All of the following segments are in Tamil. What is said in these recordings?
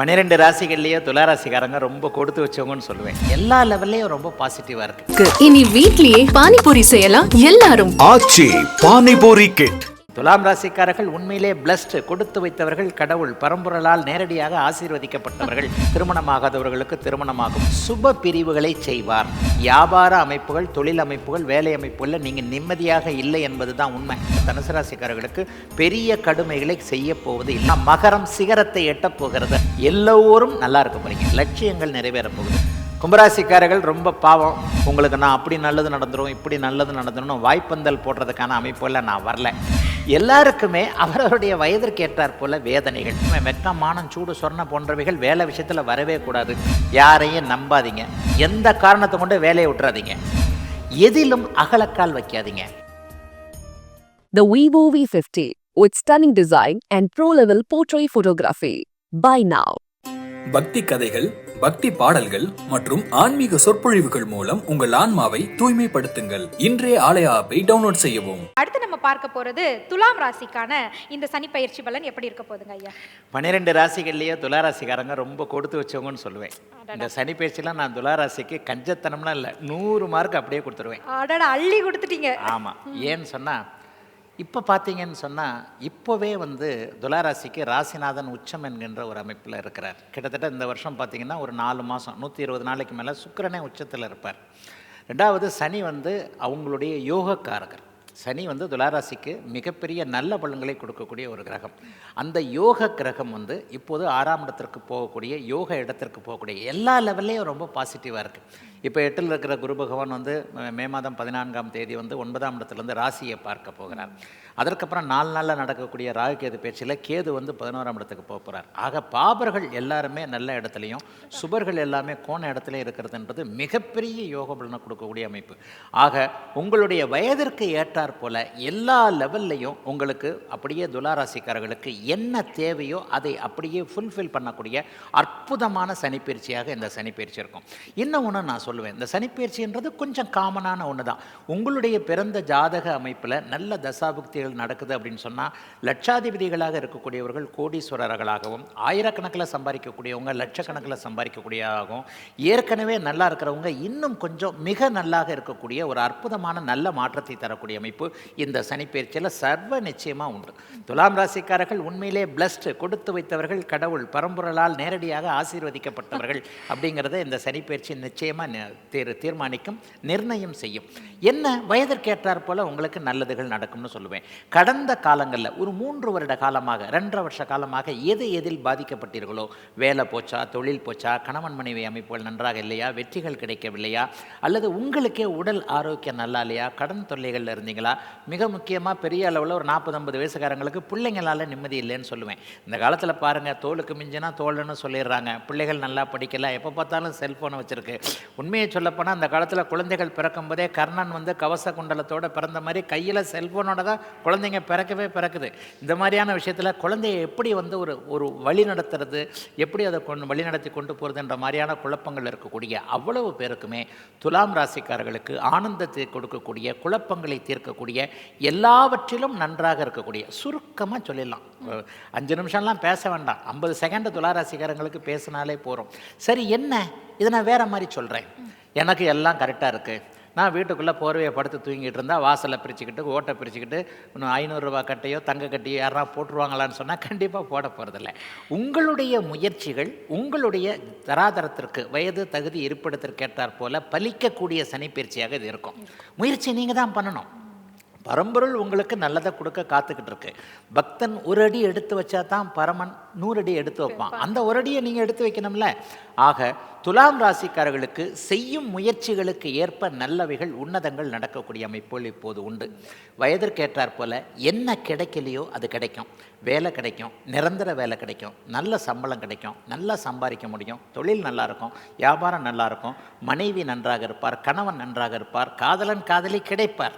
பன்னிரெண்டு ராசிகள்லயே துலா ராசிக்காரங்க ரொம்ப கொடுத்து வச்சவங்கன்னு சொல்லுவேன். எல்லா லெவல்லையும் ரொம்ப பாசிட்டிவா இருக்கு. இருக்கு. இனி வீட்லயே பானிபூரி செய்யலாம் எல்லாரும். ஆச்சி பானிபூரி கிட் துலாம் ராசிக்காரர்கள் உண்மையிலே பிளஸ்ட் கொடுத்து வைத்தவர்கள் கடவுள் பரம்பொருளால் நேரடியாக ஆசீர்வதிக்கப்பட்டவர்கள் திருமணமாகாதவர்களுக்கு திருமணமாகும். சுப பிரிவுகளை செய்வார். வியாபார அமைப்புகள் தொழில் அமைப்புகள் வேலை அமைப்புகளில் நீங்கள் நிம்மதியாக இல்லை என்பதுதான் உண்மை. தனுசு ராசிக்காரர்களுக்கு பெரிய கடுமைகளை செய்ய போவது இல்லை. மகரம் சிகரத்தை எட்டப் போகிறது. எல்லோரும் நல்லா இருக்க போறீங்க. லட்சியங்கள் நிறைவேற போகுது. கும்பராசிக்காரர்கள் ரொம்ப பாவம். உங்களுக்கு நான் அப்படி நல்லது நடந்துரும் இப்படி நல்லது நடந்துரும் வாய்ப்பந்தல் போடுறதுக்கான அமைப்புல நான் வரல. எல்லாருக்குமே அவரவருடைய வயதிற்கு ஏற்றாற் போல வேதனைகள். வெக்கம் மானம் சூடு சொர்ண போன்றவைகள் வேலை விஷயத்தில் வரவே கூடாது. யாரையும் நம்பாதீங்க. எந்த காரணத்தை கொண்டு வேலையை விட்டுறாதீங்க. எதிலும் அகலக்கால் வைக்காதீங்க. The Vivo V50 with stunning design and pro-level portrait photography. Buy now. பக்தி கதைகள் பக்தி பாடல்கள் மற்றும் ஆன்மீக சொற்பொழிவுகள் மூலம் உங்கள் ஆன்மாவை தூய்மைப்படுத்துங்கள். இன்றைய ஆலய ஆப்பை டவுன்லோட் செய்யவும். அடுத்து நம்ம பார்க்க போறது துலாம் ராசிக்கான இந்த சனி பயிற்சி பலன் எப்படி இருக்க போகுதுங்க ஐயா? பன்னிரெண்டு ராசிகள்லேயே துலா ராசிக்காரங்க ரொம்ப கொடுத்து வச்சவங்கன்னு சொல்லுவேன். இந்த சனி பயிற்சிலாம் நான் துலா ராசிக்கு கஞ்சத்தனம்லாம் இல்லை. நூறு மார்க் அப்படியே கொடுத்துருவேன். அடடா அள்ளி கொடுத்துட்டீங்க. ஆமாம் ஏன்னு சொன்னால் இப்போ பார்த்தீங்கன்னு சொன்னால் இப்போவே வந்து துளாராசிக்கு ராசிநாதன் உச்சம் என்கின்ற ஒரு அமைப்பில் இருக்கிறார். கிட்டத்தட்ட இந்த வருஷம் பார்த்திங்கன்னா ஒரு நாலு மாதம் நூற்றி இருபது நாளைக்கு மேலே சுக்கரனே உச்சத்தில் இருப்பார். ரெண்டாவது சனி வந்து அவங்களுடைய யோகக்காரகர். சனி வந்து துளாராசிக்கு மிகப்பெரிய நல்ல பலன்களை கொடுக்கக்கூடிய ஒரு கிரகம். அந்த யோக கிரகம் வந்து இப்போது ஆறாம் இடத்திற்கு போகக்கூடிய யோக இடத்திற்கு போகக்கூடிய எல்லா லெவல்லையும் ரொம்ப பாசிட்டிவாக இருக்குது இப்போ எட்டில் இருக்கிற குரு பகவான் வந்து மே மாதம் பதினான்காம் தேதி வந்து ஒன்பதாம் இடத்துலேருந்து ராசியை பார்க்க போகிறார். அதற்கப்புறம் நாலு நாளில் நடக்கக்கூடிய ராகு கேது பேச்சில் கேது வந்து பதினோராம் இடத்துக்கு போக போகிறார் ஆக பாபர்கள் எல்லாருமே நல்ல இடத்துலையும் சுபர்கள் எல்லாமே கோண இடத்துல இருக்கிறதுன்றது மிகப்பெரிய யோக பலனை கொடுக்கக்கூடிய அமைப்பு. ஆக உங்களுடைய வயதிற்கு ஏற்றாற் போல எல்லா லெவல்லையும் உங்களுக்கு அப்படியே துளாராசிக்காரர்களுக்கு என்ன தேவையோ அதை அப்படியே ஃபுல்ஃபில் பண்ணக்கூடிய அற்புதமான சனிப்பயிற்சியாக இந்த சனிப்பயிற்சி இருக்கும். இன்னும் ஒன்று நான் சொல்லுவேன். இந்த சனிப்பயிற்சின்றது கொஞ்சம் காமனான ஒன்று தான் உங்களுடைய பிறந்த ஜாதக அமைப்பில் நல்ல தசாபுக்திகள் நடக்குது அப்படின்னு சொன்னால் லட்சாதிபதிகளாக இருக்கக்கூடியவர்கள் கோடீஸ்வரர்களாகவும் ஆயிரக்கணக்கில் சம்பாதிக்கக்கூடியவங்க லட்சக்கணக்கில் சம்பாதிக்கக்கூடியதாகவும் ஏற்கனவே நல்லா இருக்கிறவங்க இன்னும் கொஞ்சம் மிக நல்லாக இருக்கக்கூடிய ஒரு அற்புதமான நல்ல மாற்றத்தை தரக்கூடிய அமைப்பு இந்த சனிப்பயிற்சியில் சர்வ நிச்சயமாக உண்டு. துலாம் ராசிக்காரர்கள் உண்மையிலே பிளஸ்ட் கொடுத்து வைத்தவர்கள் கடவுள் பரம்பொருளால் நேரடியாக ஆசீர்வதிக்கப்பட்டவர்கள் அப்படிங்கிறத இந்த சனிப்பயிற்சி நிச்சயமாக தீர் தீர்மானிக்கும் நிர்ணயம் செய்யும். என்ன வயதிற்கேற்றார் போல உங்களுக்கு நல்லதுகள் நடக்கும்னு சொல்லுவேன். கடந்த காலங்களில் ஒரு மூன்று வருட காலமாக ரெண்டரை வருஷ காலமாக எது எதில் பாதிக்கப்பட்டீர்களோ? வேலை போச்சா தொழில் போச்சா கணவன் மனைவி அமைப்புகள் நன்றாக இல்லையா? வெற்றிகள் கிடைக்கவில்லையா? அல்லது உங்களுக்கே உடல் ஆரோக்கியம் நல்லா இல்லையா? கடன் தொல்லைகளில் இருந்தீங்களா? மிக முக்கியமாக பெரிய அளவில் ஒரு நாற்பது ஐம்பது வயசுக்காரங்களுக்கு பிள்ளைங்களால நிம்மதி இல்லைன்னு சொல்லுவேன். இந்த காலத்தில் பாருங்கள் தோலுக்கு மிஞ்சினா தோல்னு சொல்லிடுறாங்க. பிள்ளைகள் நல்லா படிக்கல எப்போ பார்த்தாலும் செல்ஃபோனை வச்சுருக்கு. உண்மையை சொல்லப்போனால் அந்த காலத்தில் குழந்தைகள் பிறக்கும் போதே கர்ணன் வந்து கவச குண்டலத்தோடு பிறந்த மாதிரி கையில் செல்ஃபோனோட தான் குழந்தைங்க பிறக்கவே பிறக்குது. இந்த மாதிரியான விஷயத்தில் குழந்தைய எப்படி வந்து ஒரு ஒரு வழி நடத்துறது எப்படி அதை கொண்டு வழி நடத்தி கொண்டு போகிறதுன்ற மாதிரியான குழப்பங்கள் இருக்கக்கூடிய அவ்வளவு பேருக்குமே துலாம் ராசிக்காரர்களுக்கு ஆனந்தத்தை கொடுக்கக்கூடிய குழப்பங்களை தீர்க்கக்கூடிய எல்லாவற்றிலும் நன்றாக இருக்கக்கூடிய சுருக்கமாக சொல்லிடலாம். அஞ்சு நிமிஷம்லாம் பேச வேண்டாம். ஐம்பது செகண்ட் துலா ராசிக்காரங்களுக்கு பேசினாலே போகிறோம் சரி என்ன? இதை நான் வேற மாதிரி சொல்கிறேன் எனக்கு எல்லாம் கரெக்டாக இருக்குது நான் வீட்டுக்குள்ளே போர்வையை படுத்து தூங்கிட்டு இருந்தால் வாசலை பிரிச்சுக்கிட்டு ஓட்டை பிரிச்சுக்கிட்டு இன்னும் ஐநூறுரூவா கட்டையோ தங்க கட்டையோ யாரா போட்டுருவாங்களான்னு சொன்னால் கண்டிப்பாக போட போகிறதில்ல உங்களுடைய முயற்சிகள் உங்களுடைய தராதரத்திற்கு வயது தகுதி இருப்பிடத்திற்கு ஏற்றாற் போல பலிக்கக்கூடிய சனிப்பயிற்சியாக இது இருக்கும். முயற்சி நீங்கள் தான் பண்ணணும். பரம்பொருள் உங்களுக்கு நல்லதை கொடுக்க காத்துக்கிட்டு இருக்கு. பக்தன் ஒரு அடி எடுத்து வச்சா தான் பரமன் நூறு அடி எடுத்து வைப்பான். அந்த ஒரு அடியை நீங்கள் எடுத்து வைக்கணும்ல? ஆக துலாம் ராசிக்காரர்களுக்கு செய்யும் முயற்சிகளுக்கு ஏற்ப நல்லவைகள் உன்னதங்கள் நடக்கக்கூடிய அமைப்புகள் இப்போது உண்டு. வயதிற்கேற்றாற் போல என்ன கிடைக்கலையோ அது கிடைக்கும். வேலை கிடைக்கும். நிரந்தர வேலை கிடைக்கும். நல்ல சம்பளம் கிடைக்கும். நல்லா சம்பாதிக்க முடியும். தொழில் நல்லா இருக்கும். வியாபாரம் நல்லா இருக்கும். மனைவி நன்றாக இருப்பார். கணவன் நன்றாக இருப்பார். காதலன் காதலி கிடைப்பார்.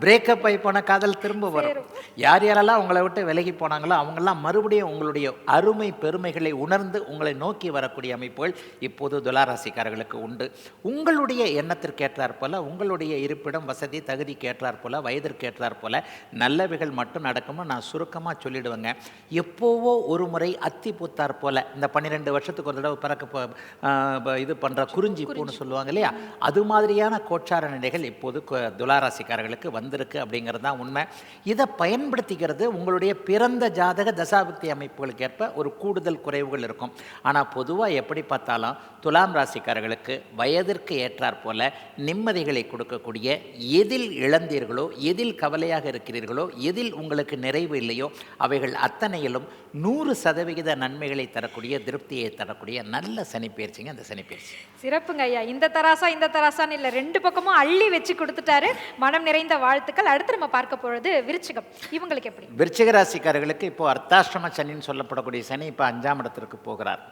பிரேக்கப் ஆகி போன காதல் திரும்ப வரும். யார் யாரெல்லாம் உங்களை விட்டு விலகி போனாங்களோ அவங்கெல்லாம் மறுபடியும் உங்களுடைய அருமை பெருமைகளை உணர்ந்து உங்களை நோக்கி வரக்கூடிய அமைப்புகள் இப்போது துளாராசிக்காரர்களுக்கு உண்டு. உங்களுடைய எண்ணத்திற்கு ஏற்றாற் போல உங்களுடைய இருப்பிடம் வசதி தகுதிக்கு ஏற்றாற் போல வயதிற்கு ஏற்றாற் போல நல்லவைகள் மட்டும் நடக்கும்னு நான் சுருக்கமாக சொல்லிடுவேங்க. எப்போவோ ஒரு முறை அத்தி பூத்தார் போல இந்த பன்னிரெண்டு வருஷத்துக்கு ஒரு தடவை பிறக்க இது பண்ணுற குறிஞ்சி பூன்னு சொல்லுவாங்க இல்லையா? அது மாதிரியான கோச்சார நிலைகள் இப்போது கு- துளாராசிக்காரர்களுக்கு வந்திருக்கு அப்படிங்கிறது தான் உண்மை. இதை பயன்படுத்திக்கிறது உங்களுடைய பிறந்த ஜாதக தசாபக்தி அமைப்புகளுக்கு ஏற்ப ஒரு கூடுதல் குறைவுகள் இருக்கும். ஆனால் பொதுவாக எப்படி பார்த்தாலும் துலாம் ராசிக்காரர்களுக்கு வயதிற்கு ஏற்றாற் போல நிம்மதிகளை கொடுக்கக்கூடிய எதில் இழந்தீர்களோ எதில் கவலையாக இருக்கிறீர்களோ எதில் உங்களுக்கு நிறைவு இல்லையோ அவைகள் அத்தனையிலும் நூறு சதவிகித நன்மைகளை தரக்கூடிய திருப்தியை தரக்கூடிய நல்ல சனிப்பயிற்சிங்க அந்த சனிப்பயிற்சி சிறப்புங்க ஐயா. இந்த தராசா இந்த தராசான்னு இல்லை ரெண்டு பக்கமும் அள்ளி வச்சு கொடுத்துட்டாரு. மனம் நிறை நிறைந்த வாழ்த்துக்கள். அடுத்து நம்ம பார்க்க போகிறது விருச்சிகம். இவங்களுக்கு எப்படி? விருச்சிக ராசிக்காரர்களுக்கு இப்போ அர்த்தாஷ்டம சனின்னு சொல்லப்படக்கூடிய சனி இப்போ அஞ்சாம் இடத்திற்கு போகிறார்.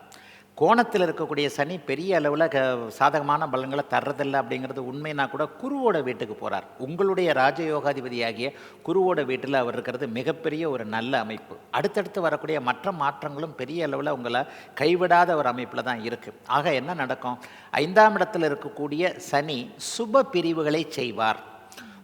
கோணத்தில் இருக்கக்கூடிய சனி பெரிய அளவில் க சாதகமான பலன்களை தர்றதில்லை அப்படிங்கிறது உண்மைனா கூட குருவோட வீட்டுக்கு போகிறார் உங்களுடைய ராஜயோகாதிபதியாகிய குருவோட வீட்டில் அவர் இருக்கிறது மிகப்பெரிய ஒரு நல்ல அமைப்பு. அடுத்தடுத்து வரக்கூடிய மற்ற மாற்றங்களும் பெரிய அளவில் உங்களை கைவிடாத ஒரு அமைப்பில் தான் இருக்குது ஆக என்ன நடக்கும்? ஐந்தாம் இடத்தில் இருக்கக்கூடிய சனி சுப பிரிவுகளை செய்வார்.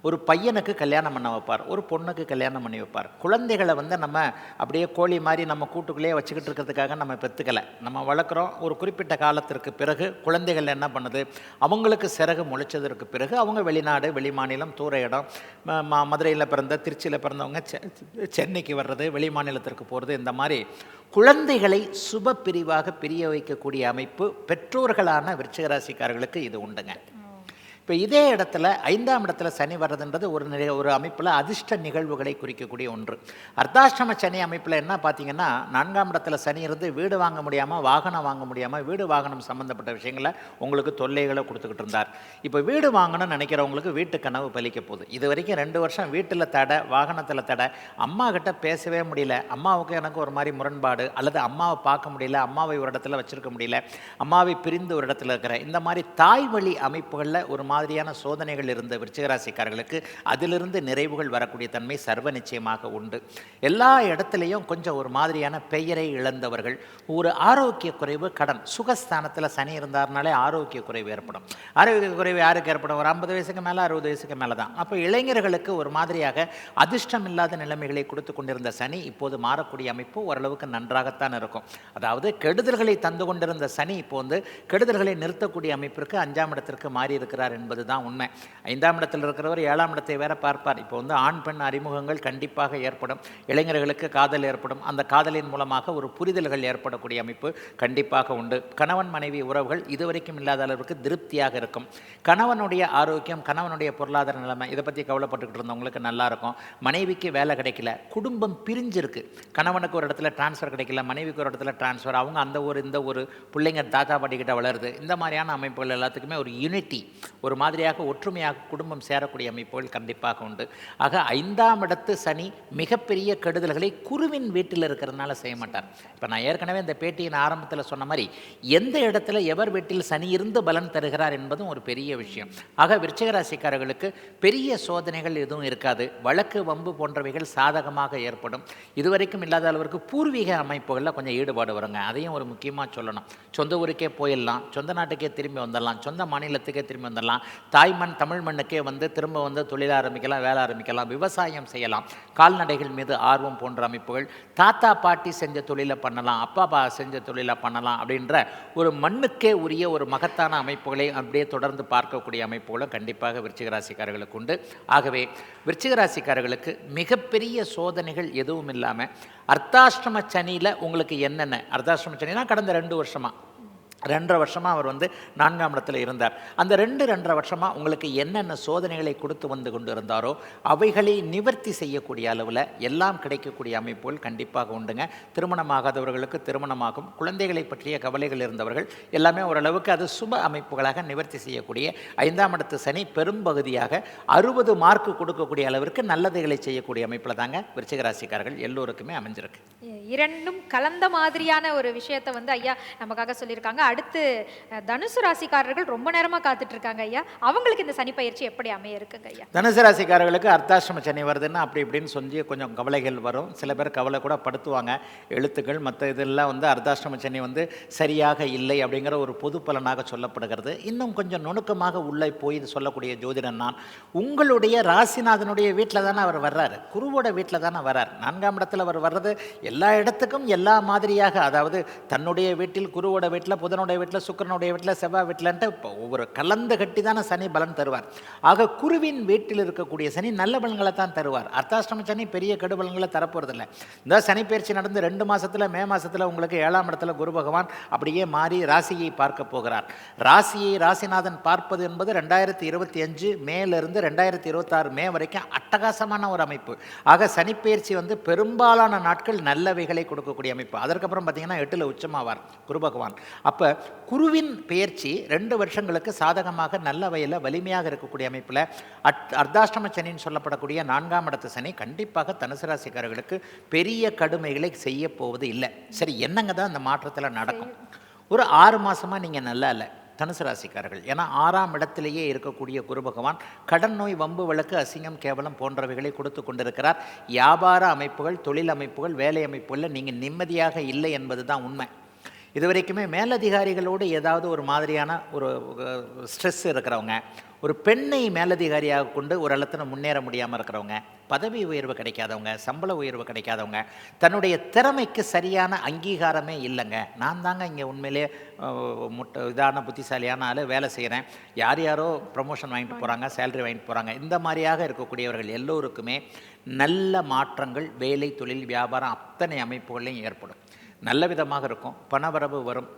ஒரு பையனுக்கு கல்யாணம் பண்ண வைப்பார் ஒரு பொண்ணுக்கு கல்யாணம் பண்ணி வைப்பார். குழந்தைகளை வந்து நம்ம அப்படியே கோழி மாதிரி நம்ம கூட்டுக்குள்ளேயே வச்சுக்கிட்டு இருக்கிறதுக்காக நம்ம பெற்றுக்கலை நம்ம வளர்க்குறோம். ஒரு குறிப்பிட்ட காலத்திற்கு பிறகு குழந்தைகள் என்ன பண்ணுது? அவங்களுக்கு சிறகு முளைச்சதற்கு பிறகு அவங்க வெளிநாடு வெளிமாநிலம் தூர இடம் மதுரையில் பிறந்த திருச்சியில் பிறந்தவங்க செ- சென்னைக்கு வர்றது வெளிமாநிலத்திற்கு போகிறது இந்த மாதிரி குழந்தைகளை சுப பிரிவாக பிரிய வைக்கக்கூடிய அமைப்பு பெற்றோர்களான விருச்சிகராசிக்காரர்களுக்கு இது உண்டுங்க. இப்போ இதே இடத்துல ஐந்தாம் இடத்துல சனி வர்றதுன்றது ஒரு நிலை ஒரு அமைப்பில் அதிர்ஷ்ட நிகழ்வுகளை குறிக்கக்கூடிய ஒன்று. அர்த்தாஷ்டம சனி அமைப்பில் என்ன பார்த்தீங்கன்னா நான்காம் இடத்துல சனி இருந்து வீடு வாங்க முடியாமல் வாகனம் வாங்க முடியாமல் வீடு வாகனம் சம்மந்தப்பட்ட விஷயங்களை உங்களுக்கு தொல்லைகளை கொடுத்துக்கிட்டு இருந்தார். இப்போ வீடு வாங்கணும்னு நினைக்கிறவங்களுக்கு வீட்டு கனவு பலிக்க போகுது. இது வரைக்கும் ரெண்டு வருஷம் வீட்டில் தடை வாகனத்தில் தடை. அம்மா கிட்ட பேசவே முடியல. அம்மாவுக்கு எனக்கு ஒரு மாதிரி முரண்பாடு அல்லது அம்மாவை பார்க்க முடியல அம்மாவை ஒரு இடத்துல வச்சுருக்க முடியல அம்மாவை பிரிந்து ஒரு இடத்துல இருக்கிற இந்த மாதிரி தாய் வழி அமைப்புகளில் ஒரு மாதிரியான சோதனைகள் இருந்த விருச்சிகராசிக்காரர்களுக்கு அதிலிருந்து நிறைவுகள் வரக்கூடிய தன்மை சர்வ நிச்சயமாக உண்டு. எல்லா இடத்துலையும் கொஞ்சம் ஒரு மாதிரியான பெயரை இழந்தவர்கள் ஒரு ஆரோக்கிய குறைவு கடன் சுகஸ்தானத்தில் சனி இருந்தார்னாலே ஆரோக்கிய குறைவு ஏற்படும். ஆரோக்கிய குறைவு யாருக்கு ஏற்படும்? ஒரு ஐம்பது வயசுக்கு மேலே அறுபது வயசுக்கு மேலே தான். அப்போ இளைஞர்களுக்கு ஒரு மாதிரியாக அதிர்ஷ்டம் இல்லாத நிலைமைகளை கொடுத்து கொண்டிருந்த சனி இப்போது மாறக்கூடிய அமைப்பு ஓரளவுக்கு நன்றாகத்தான் இருக்கும். அதாவது கெடுதல்களை தந்து கொண்டிருந்த சனி இப்போ வந்து கெடுதல்களை நிறுத்தக்கூடிய அமைப்பிற்கு அஞ்சாம் இடத்திற்கு மாறி இருக்கிறார் என்பது தான் உண்மை. ஐந்தாம் இடத்தில் இருக்கிறவர் ஏழாம் இடத்தை வேற பார்ப்பார். இப்போ வந்து ஆண் பெண் அறிமுகங்கள் கண்டிப்பாக ஏற்படும். இளைஞர்களுக்கு காதல் ஏற்படும். அந்த காதலின் மூலமாக ஒரு புரிதல்கள் ஏற்படக்கூடிய அமைப்பு கண்டிப்பாக உண்டு. கணவன் மனைவி உறவுகள் இதுவரைக்கும் இல்லாத அளவுக்கு திருப்தியாக இருக்கும். கணவனுடைய ஆரோக்கியம் கணவனுடைய பொருளாதார நிலைமை இதை பற்றி கவலைப்பட்டுக்கிட்டு இருந்தவங்களுக்கு நல்லா இருக்கும். மனைவிக்கு வேலை கிடைக்கல. குடும்பம் பிரிஞ்சிருக்கு. கணவனுக்கு ஒரு இடத்துல டிரான்ஸ்ஃபர் கிடைக்கல. மனைவிக்கு ஒரு இடத்துல டிரான்ஸ்ஃபர் அவங்க அந்த ஒரு இந்த ஒரு பிள்ளைங்க தாத்தா பாட்டிக்கிட்ட வளருது. இந்த மாதிரியான அமைப்புகள் எல்லாத்துக்குமே ஒரு யூனிட்டி ஒரு ஒரு மாதிரியாக ஒற்றுமையாக குடும்பம் சேரக்கூடிய அமைப்புகள் கண்டிப்பாக உண்டு. ஆக ஐந்தாம் இடத்து சனி மிகப்பெரிய கெடுதல்களை குருவின் வீட்டில் இருக்கிறதுனால செய்ய மாட்டார். இப்போ நான் ஏற்கனவே இந்த பேட்டியின் ஆரம்பத்தில் சொன்ன மாதிரி எந்த இடத்துல எவர் வீட்டில் சனி இருந்து பலன் தருகிறார் என்பதும் ஒரு பெரிய விஷயம். ஆக விருச்சிக ராசிக்காரர்களுக்கு பெரிய சோதனைகள் எதுவும் இருக்காது. வழக்கு வம்பு போன்றவைகள் சாதகமாக ஏற்படும். இதுவரைக்கும் இல்லாத அளவிற்கு பூர்வீக அமைப்புகளில் கொஞ்சம் ஈடுபாடு வருங்க. அதையும் ஒரு முக்கியமாக சொல்லணும். சொந்த ஊருக்கே போயிடலாம். சொந்த நாட்டுக்கே திரும்பி வந்துடலாம். சொந்த மாநிலத்துக்கே திரும்பி வந்துடலாம். தாய்மண் தமிழ் மண்ணுக்கே வந்து திரும்ப வந்து தொழில் ஆரம்பிக்கலாம் வேலை ஆரம்பிக்கலாம் விவசாயம் செய்யலாம். கால்நடைகள் மீது ஆர்வம் போன்ற அமைப்புகள் தாத்தா பாட்டி செஞ்ச தொழிலை பண்ணலாம் அப்பா அப்பா செஞ்ச தொழிலை பண்ணலாம் அப்படின்ற ஒரு மண்ணுக்கே உரிய ஒரு மகத்தான அமைப்புகளை அப்படியே தொடர்ந்து பார்க்கக்கூடிய அமைப்புகளும் கண்டிப்பாக விருச்சிகராசிக்காரர்களுக்கு உண்டு. ஆகவே விருச்சிகராசிக்காரர்களுக்கு மிகப்பெரிய சோதனைகள் எதுவும் இல்லாமல் அர்த்தாஷ்டம சனியில் உங்களுக்கு என்னென்ன? அர்த்தாஷ்டம சனினா கடந்த ரெண்டு வருஷமாக ரெண்டரை வருஷமாக அவர் வந்து நான்காம் இடத்துல இருந்தார். அந்த ரெண்டு ரெண்டரை வருஷமாக உங்களுக்கு என்னென்ன சோதனைகளை கொடுத்து வந்து கொண்டு இருந்தாரோ அவைகளை நிவர்த்தி செய்யக்கூடிய அளவில் எல்லாம் கிடைக்கக்கூடிய அமைப்புகள் கண்டிப்பாக உண்டுங்க. திருமணமாகாதவர்களுக்கு திருமணமாகும். குழந்தைகளை பற்றிய கவலைகள் இருந்தவர்கள் எல்லாமே ஓரளவுக்கு அது சுப அமைப்புகளாக நிவர்த்தி செய்யக்கூடிய ஐந்தாம் இடத்து சனி பெரும்பகுதியாக அறுபது மார்க் கொடுக்கக்கூடிய அளவிற்கு நல்லதுகளை செய்யக்கூடிய அமைப்பில் தாங்க விருச்சிகராசிக்காரர்கள் எல்லோருக்குமே அமைஞ்சிருக்கு. இரண்டும் கலந்த மாதிரியான ஒரு விஷயத்தை வந்து ஐயா நமக்காக சொல்லியிருக்காங்க. அடுத்து தனுசு ராசிக்காரர்கள் ரொம்ப நேரமாக காத்துட்டு இருக்காங்க ஐயா. அவங்களுக்கு இந்த சனி பயிற்சி எப்படி அமைய இருக்குங்க ஐயா? தனுசு ராசிக்காரர்களுக்கு அர்த்தாசிரம சனி வருதுன்னா அப்படி இப்படின்னு சொல்லி கொஞ்சம் கவலைகள் வரும். சில பேர் கவலை கூட படுத்துவாங்க. எழுத்துக்கள் மற்ற இதெல்லாம் வந்து அர்த்தாசிரம சனி வந்து சரியாக இல்லை அப்படிங்கிற ஒரு பொது பலனாக சொல்லப்படுகிறது. இன்னும் கொஞ்சம் நுணுக்கமாக உள்ளே போய் இது சொல்லக்கூடிய ஜோதிடன் நான். உங்களுடைய ராசிநாதனுடைய வீட்டில் தானே அவர் வர்றாரு. குருவோட வீட்டில் தானே வர்றார். நான்காம் இடத்துல அவர் வர்றது எல்லா இடத்துக்கும் எல்லா மாதிரியாக அதாவது தன்னுடைய வீட்டில் குருவோட வீட்டில் புதனுடைய வீட்டில் சுக்கரனுடைய வீட்டில் செவ்வாய் வீட்டில்ன்ட்டு இப்போ ஒவ்வொரு கலந்து கட்டி தானே சனி பலன் தருவார். ஆக குருவின் வீட்டில் இருக்கக்கூடிய சனி நல்ல பலன்களை தான் தருவார். அர்த்தாஷ்டம சனி பெரிய கெடு பலன்களை இல்லை இந்த சனி பயிற்சி நடந்து ரெண்டு மாதத்தில் மே மாதத்தில் உங்களுக்கு ஏழாம் இடத்துல குரு பகவான் அப்படியே மாறி ராசியை பார்க்க போகிறார். ராசியை ராசிநாதன் பார்ப்பது என்பது ரெண்டாயிரத்தி இருபத்தி அஞ்சு மேலிருந்து ரெண்டாயிரத்தி இருபத்தாறு மே வரைக்கும் அட்டகாசமான ஒரு அமைப்பு. ஆக சனிப்பெயர்ச்சி வந்து பெரும்பாலான நாட்கள் நல்லவைகளை கொடுக்கக்கூடிய அமைப்பு. அதற்கப்புறம் பார்த்தீங்கன்னா எட்டில் உச்சமாவார் குரு பகவான். அப்போ குருவின் பெயர்ச்சி ரெண்டு வருஷங்களுக்கு சாதகமாக நல்ல வயலில் வலிமையாக இருக்கக்கூடிய அமைப்பில் அட் அர்த்தாஷ்டம சனின்னு சொல்லப்படக்கூடிய நான்காம் இடத்து சனி கண்டிப்பாக தனுசு ராசிக்காரர்களுக்கு பெரிய கடுமைகளை செய்ய போவது இல்லை. சரி என்னங்க தான் இந்த மாற்றத்தில் நடக்கும்? ஒரு ஆறு மாசமா நீங்கள் நல்லா இல்லை தனுசு ராசிக்காரர்கள். ஏன்னா ஆறாம் இடத்திலேயே இருக்கக்கூடிய குரு பகவான் கடன் நோய் வம்பு வழக்கு அசிங்கம் கேவலம் போன்றவைகளை கொடுத்து கொண்டிருக்கிறார். வியாபார அமைப்புகள் தொழில் அமைப்புகள் வேலை அமைப்புகளில் நீங்கள் நிம்மதியாக இல்லை என்பது தான் உண்மை. இதுவரைக்குமே மேலதிகாரிகளோடு ஏதாவது ஒரு மாதிரியான ஒரு ஸ்ட்ரெஸ் இருக்கிறவங்க ஒரு பெண்ணை மேலதிகாரியாக கொண்டு ஒரு இடத்துல முன்னேற முடியாமல் இருக்கிறவங்க பதவி உயர்வு கிடைக்காதவங்க சம்பள உயர்வு கிடைக்காதவங்க தன்னுடைய திறமைக்கு சரியான அங்கீகாரமே இல்லைங்க. நான் தாங்க இங்கே உண்மையிலே முட்டை இதான புத்திசாலியான ஆள் வேலை செய்கிறேன் யார் யாரோ ப்ரமோஷன் வாங்கிட்டு போகிறாங்க சேலரி வாங்கிட்டு போகிறாங்க இந்த மாதிரியாக இருக்கக்கூடியவர்கள் எல்லோருக்குமே நல்ல மாற்றங்கள் வேலை தொழில் வியாபாரம் அத்தனை அமைப்புகளையும் ஏற்படும். நல்ல விதமாக இருக்கும். பணவரவு வரும்.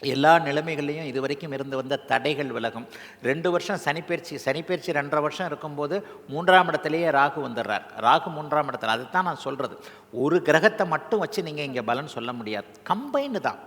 எல்லா நிலைமைகள்லையும் இது வரைக்கும் இருந்து வந்த தடைகள் விலகும். ரெண்டு வருஷம் சனிப்பயிற்சி சனிப்பயிற்சி ரெண்டரை வருஷம் இருக்கும்போது மூன்றாம் இடத்துலையே ராகு வந்துடுறார். ராகு மூன்றாம் இடத்துல அதுதான் நான் சொல்கிறது ஒரு கிரகத்தை மட்டும் வச்சு நீங்கள் இங்கே பலன் சொல்ல முடியாது. கம்பைண்டு தான்.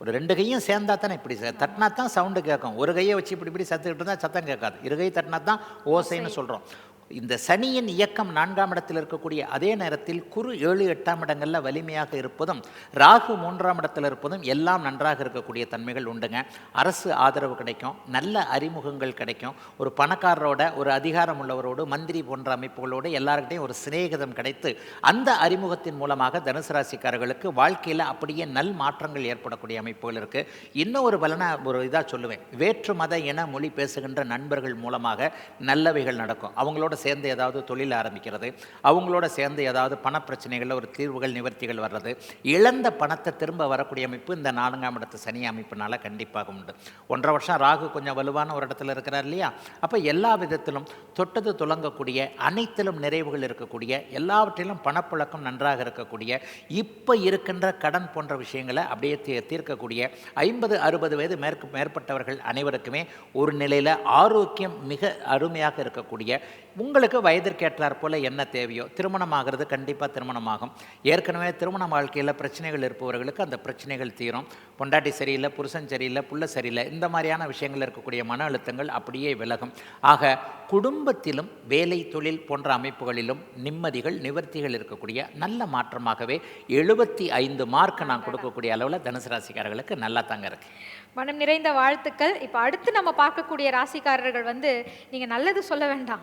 ஒரு ரெண்டு கையும் சேர்ந்தா தானே இப்படி ச- தட்டினா தான் சவுண்டு கேட்கும். ஒரு கையை வச்சு இப்படி இப்படி சத்துக்கிட்டு இருந்தால் சத்தம் கேட்காது. இரு கை தட்டினா தான் ஓசைன்னு சொல்கிறோம் இந்த சனியின் இயக்கம் நான்காம் இடத்தில் இருக்கக்கூடிய அதே நேரத்தில் குரு ஏழு எட்டாம் இடங்களில் வலிமையாக இருப்பதும் ராகு மூன்றாம் இடத்தில் இருப்பதும் எல்லாம் நன்றாக இருக்கக்கூடிய தன்மைகள் உண்டுங்க. அரசு ஆதரவு கிடைக்கும் நல்ல அறிமுகங்கள் கிடைக்கும். ஒரு பணக்காரரோட ஒரு அதிகாரம் உள்ளவரோடு மந்திரி போன்ற அமைப்புகளோடு எல்லாருக்கிட்டையும் ஒரு சிநேகிதம் கிடைத்து அந்த அறிமுகத்தின் மூலமாக தனுசு ராசிக்காரர்களுக்கு வாழ்க்கையில் அப்படியே நல் மாற்றங்கள் ஏற்படக்கூடிய அமைப்புகள் இருக்குது இன்னும் ஒரு பலனை ஒரு இதாக சொல்லுவேன். வேற்று மத இன மொழி பேசுகின்ற நண்பர்கள் மூலமாக நல்லவைகள் நடக்கும். அவங்களோட சேர்ந்து ஏதாவது தொழில் ஆரம்பிக்கிறது அவங்களோட சேர்ந்து ஏதாவது பணப்பிரச்சனைகளில் ஒரு தீர்வுகள் நிவர்த்திகள் வர்றது இழந்த பணத்தை திரும்ப வரக்கூடிய அமைப்பு இந்த நான்காம் இடத்து சனி அமைப்புனால கண்டிப்பாக உண்டு. ஒன்றரை வருஷம் ராகு கொஞ்சம் வலுவான ஒரு இடத்துல இருக்கிறார் இல்லையா? அப்போ எல்லா விதத்திலும் தொட்டது துலங்கக்கூடிய அனைத்திலும் நிறைவுகள் இருக்கக்கூடிய எல்லாவற்றிலும் பணப்புழக்கம் நன்றாக இருக்கக்கூடிய இப்போ இருக்கின்ற கடன் போன்ற விஷயங்களை அப்படியே தீ தீர்க்கக்கூடிய ஐம்பது அறுபது வயது மேற்கு மேற்பட்டவர்கள் அனைவருக்குமே ஒரு நிலையில் ஆரோக்கியம் மிக அருமையாக இருக்கக்கூடிய உங்களுக்கு வயதிற்கேற்றார் போல் என்ன தேவையோ திருமணம் ஆகிறது கண்டிப்பாக திருமணமாகும். ஏற்கனவே திருமண வாழ்க்கையில் பிரச்சனைகள் இருப்பவர்களுக்கு அந்த பிரச்சனைகள் தீரும். பொண்டாட்டி சரியில்லை புருஷன் சரியில்லை புள்ள சரியில்லை இந்த மாதிரியான விஷயங்கள் இருக்கக்கூடிய மன அழுத்தங்கள் அப்படியே விலகும். ஆக குடும்பத்திலும் வேலை தொழில் போன்ற அமைப்புகளிலும் நிம்மதிகள் நிவர்த்திகள் இருக்கக்கூடிய நல்ல மாற்றமாகவே எழுபத்தி ஐந்து மார்க் நான் கொடுக்கக்கூடிய அளவில் தனுசு ராசிக்காரர்களுக்கு நல்லா தாங்க இருக்குது மனம் நிறைந்த வாழ்த்துக்கள். இப்போ அடுத்து நம்ம பார்க்கக்கூடிய ராசிக்காரர்கள் வந்து நீங்கள் நல்லது சொல்ல வேண்டாம்.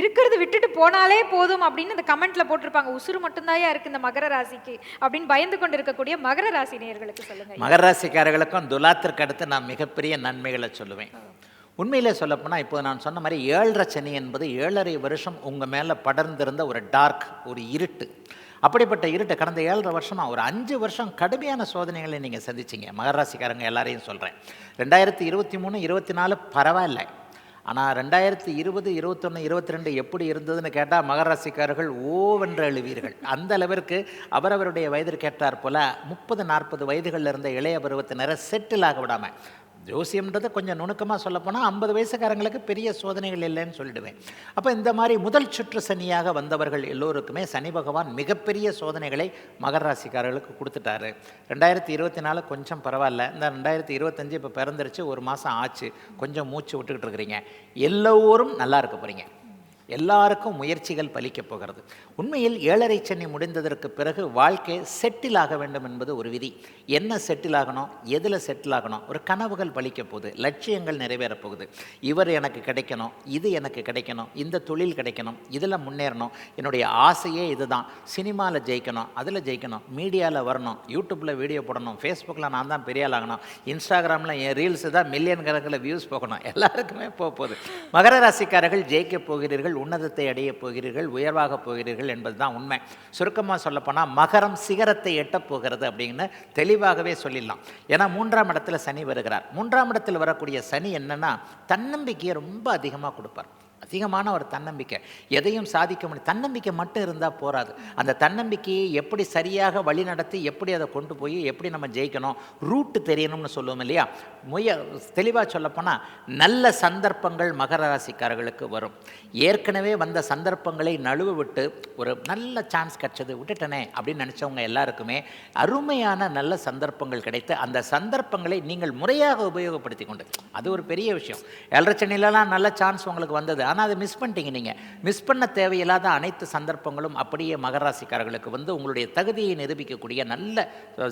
இருக்கிறது விட்டுட்டு போனாலே போதும் அப்படின்னு அந்த கமெண்ட்ல போட்டிருப்பாங்க. உசுறு மட்டும்தாயா இருக்கு இந்த மகர ராசிக்கு? அப்படின்னு பயந்து கொண்டு இருக்கக்கூடிய மகர ராசி நேர்களுக்கு சொல்லுங்க. மகர ராசிக்காரர்களுக்கும் துலாத்திற்கு அடுத்து நான் மிகப்பெரிய நன்மைகளை சொல்லுவேன். உண்மையிலே சொல்லப்போனால் இப்போ நான் சொன்ன மாதிரி ஏழரை சனி என்பது ஏழரை வருஷம் உங்கள் மேலே படர்ந்திருந்த ஒரு டார்க் ஒரு இருட்டு. அப்படிப்பட்ட இருட்டை கடந்த ஏழரை வருஷமாக ஒரு அஞ்சு வருஷம் கடுமையான சோதனைகளை நீங்கள் சந்திச்சிங்க. மகராசிக்காரங்க எல்லாரையும் சொல்கிறேன் ரெண்டாயிரத்தி இருபத்தி மூணு இருபத்தி நாலு பரவாயில்ல. ஆனால் ரெண்டாயிரத்தி இருபது இருபத்தொன்று இருபத்தி ரெண்டு எப்படி இருந்ததுன்னு கேட்டால் மகராசிக்காரர்கள் ஓவென்று எழுவீர்கள் அந்த அளவிற்கு அவரவருடைய வயதிற்கேற்றார் போல முப்பது நாற்பது வயதுகளில் இருந்த இளைய பருவத்தினரை செட்டில் ஆக விடாமல் ஜோசியம்ன்றதை கொஞ்சம் நுணுக்கமாக சொல்லப்போனால் ஐம்பது வயசுக்காரங்களுக்கு பெரிய சோதனைகள் இல்லைன்னு சொல்லிடுவேன். அப்போ இந்த மாதிரி முதல் சுற்று சனியாக வந்தவர்கள் எல்லோருக்குமே சனி பகவான் மிகப்பெரிய சோதனைகளை மகர ராசிக்காரர்களுக்கு கொடுத்துட்டாரு. ரெண்டாயிரத்தி இருபத்தி நாலு கொஞ்சம் பரவாயில்ல. இந்த ரெண்டாயிரத்தி இருபத்தஞ்சு இப்போ பிறந்துருச்சு ஒரு மாதம் ஆச்சு. கொஞ்சம் மூச்சு விட்டுக்கிட்டு இருக்கிறீங்க. எல்லோரும் நல்லா இருக்க போகிறீங்க எல்லாருக்கும் முயற்சிகள் பலிக்கப் போகிறது. உண்மையில் ஏழரை சென்னை முடிந்ததற்கு பிறகு வாழ்க்கை செட்டில் ஆக வேண்டும் என்பது ஒரு விதி. என்ன செட்டில் ஆகணும்? எதில் செட்டில் ஆகணும்? ஒரு கனவுகள் பலிக்க போகுது. லட்சியங்கள் நிறைவேறப் போகுது. இவர் எனக்கு கிடைக்கணும். இது எனக்கு கிடைக்கணும். இந்த தொழில் கிடைக்கணும். இதில் முன்னேறணும். என்னுடைய ஆசையே இதுதான். சினிமாவில் ஜெயிக்கணும். அதில் ஜெயிக்கணும். மீடியாவில் வரணும். யூடியூப்பில் வீடியோ போடணும். ஃபேஸ்புக்கில் நான் தான் பெரிய ஆளாகணும் ஆகணும். இன்ஸ்டாகிராமில் என் ரீல்ஸ் தான் மில்லியன் கணக்கில் வியூஸ் போகணும். எல்லாருக்குமே போக போகுது. மகர ராசிக்காரர்கள் ஜெயிக்கப் போகிறீர்கள். உன்னதத்தை அடையப் போகிறீர்கள் உயர்வாகப் போகிறீர்கள் என்பது தான் உண்மை. சுருக்கமாக சொல்லப்போனால் மகரம் சிகரத்தை எட்டப் போகிறது அப்படின்னு தெளிவாகவே சொல்லிடலாம். ஏன்னா மூன்றாம் இடத்துல சனி வருகிறார். மூன்றாம் இடத்தில் வரக்கூடிய சனி என்னென்னா தன்னம்பிக்கையை ரொம்ப அதிகமாக கொடுப்பார். அதிகமான ஒரு தன்னம்பிக்கை. எதையும் சாதிக்க முடியும் தன்னம்பிக்கை மட்டும் இருந்தால் போராது அந்த தன்னம்பிக்கையை எப்படி சரியாக வழி நடத்தி எப்படி அதை கொண்டு போய் எப்படி நம்ம ஜெயிக்கணும் ரூட்டு தெரியணும்னு சொல்லுவோம் இல்லையா? முய தெளிவாக சொல்லப்போனால் நல்ல சந்தர்ப்பங்கள் மகர ராசிக்காரர்களுக்கு வரும். ஏற்கனவே வந்த சந்தர்ப்பங்களை நழுவ விட்டு ஒரு நல்ல சான்ஸ் கிடச்சது விட்டுட்டனே அப்படின்னு நினச்சவங்க எல்லாருக்குமே அருமையான நல்ல சந்தர்ப்பங்கள் கிடைத்து அந்த சந்தர்ப்பங்களை நீங்கள் முறையாக உபயோகப்படுத்தி கொண்டு அது ஒரு பெரிய விஷயம். ஏழரை நல்ல சான்ஸ் உங்களுக்கு வந்தது. ஆனால் அதை மிஸ் பண்ணிட்டீங்க நீங்கள் மிஸ் பண்ண தேவையில்லாத அனைத்து சந்தர்ப்பங்களும் அப்படியே மகராசிக்காரர்களுக்கு வந்து உங்களுடைய தகுதியை நிரூபிக்கக்கூடிய நல்ல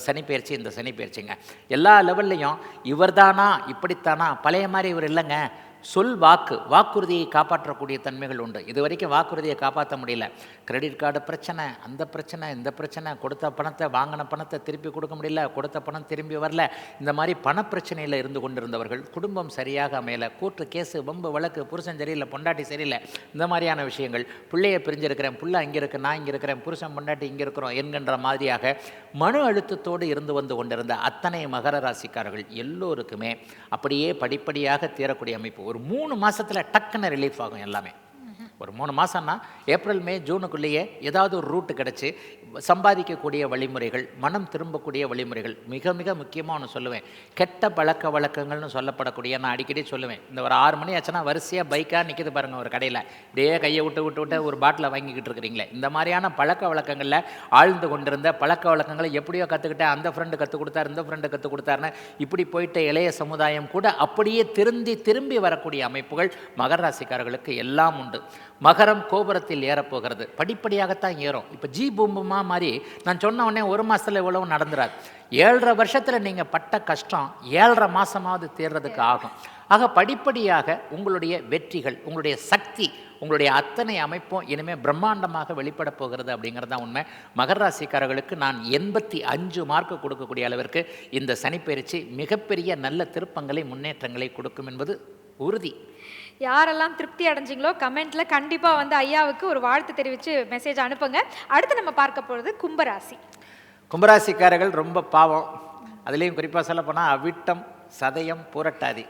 சனிப்பயிற்சி சனிப்பெயர்ச்சி இந்த சனிப்பெயர்ச்சிங்க. எல்லா லெவல்லையும் இவர்தானா இப்படித்தானா பழைய மாதிரி இவர் இல்லைங்க. சொல் வாக்கு வாக்குறுதியை காப்பாற்றக்கூடிய தன்மைகள் உண்டு. இது வரைக்கும் வாக்குறுதியை காப்பாற்ற முடியல. கிரெடிட் கார்டு பிரச்சனை அந்த பிரச்சனை இந்த பிரச்சனை கொடுத்த பணத்தை வாங்கின பணத்தை திருப்பி கொடுக்க முடியல கொடுத்த பணம் திரும்பி வரல. இந்த மாதிரி பணப்பிரச்சனையில் இருந்து கொண்டிருந்தவர்கள் குடும்பம் சரியாக அமையல கூற்று கேஸு வம்பு வழக்கு புருஷன் சரியில்லை பொண்டாட்டி சரியில்லை இந்த மாதிரியான விஷயங்கள். பிள்ளையை பிரிஞ்சிருக்கிறேன் புள்ள அங்கே இருக்கு நான் இங்கே இருக்கிறேன் புருஷன் பொண்டாட்டி இங்கே இருக்கிறோம் என்கின்ற மாதிரியாக மனு அழுத்தத்தோடு இருந்து வந்து கொண்டிருந்த அத்தனை மகர ராசிக்காரர்கள் எல்லோருக்குமே அப்படியே படிப்படியாக தீரக்கூடிய அமைப்பு ஒரு மூணு மாதத்தில் டக்குன்னு ரிலீஃப் ஆகும் எல்லாமே. ஒரு மூணு மாதம்னா ஏப்ரல் மே ஜூனுக்குள்ளேயே ஏதாவது ஒரு ரூட்டு கிடச்சி சம்பாதிக்கக்கூடிய வழிமுறைகள் மனம் திரும்பக்கூடிய வழிமுறைகள் மிக மிக முக்கியமாக ஒன்று சொல்லுவேன். கெட்ட பழக்க வழக்கங்கள்னு சொல்லப்படக்கூடிய நான் அடிக்கடி சொல்லுவேன். இந்த ஒரு ஆறு மணி ஆச்சுன்னா வரிசையாக பைக்காக நிற்கிது பாருங்கள் ஒரு கடையில். இப்படியே கையை விட்டு விட்டு விட்டு ஒரு பாட்டில் வாங்கிக்கிட்டு இருக்கிறீங்களே. இந்த மாதிரியான பழக்க வழக்கங்களில் ஆழ்ந்து கொண்டிருந்த பழக்க வழக்கங்களை எப்படியோ கற்றுக்கிட்டேன் அந்த ஃப்ரெண்டு கற்றுக் கொடுத்தார் இந்த ஃப்ரெண்டு கற்றுக் கொடுத்தாருன்னு இப்படி போயிட்ட இளைய சமுதாயம் கூட அப்படியே திருந்தி திரும்பி வரக்கூடிய அமைப்புகள் மகர ராசிக்காரர்களுக்கு எல்லாம் உண்டு. மகரம் கோபுரத்தில் ஏறப்போகிறது. படிப்படியாகத்தான் ஏறும். இப்போ ஜி பூம்புமா மாதிரி நான் சொன்ன உடனே ஒரு மாதத்தில் இவ்வளவு நடந்துராது ஏழரை வருஷத்தில் நீங்கள் பட்ட கஷ்டம் ஏழரை மாதமாவது தேர்றதுக்கு ஆகும். ஆக படிப்படியாக உங்களுடைய வெற்றிகள் உங்களுடைய சக்தி உங்களுடைய அத்தனை அமைப்பும் இனிமேல் பிரம்மாண்டமாக வெளிப்பட போகிறது அப்படிங்கிறது தான் உண்மை. மகர ராசிக்காரர்களுக்கு நான் எண்பத்தி அஞ்சு மார்க் கொடுக்கக்கூடிய அளவிற்கு இந்த சனிப்பெயர்ச்சி மிகப்பெரிய நல்ல திருப்பங்களை முன்னேற்றங்களை கொடுக்கும் என்பது உறுதி. யாரெல்லாம் திருப்தி அடைஞ்சிங்களோ கமெண்ட்ல கண்டிப்பா வந்து ஐயாவுக்கு ஒரு வாழ்த்து தெரிவித்து மெசேஜ் அனுப்புங்க. அடுத்து நம்ம பார்க்க போறது கும்பராசி. கும்பராசிக்காரர்கள் ரொம்ப பாவம். அதுலேயும் குறிப்பாக சொல்லப்போனால் அவிட்டம் சதயம் பூரட்டாதி.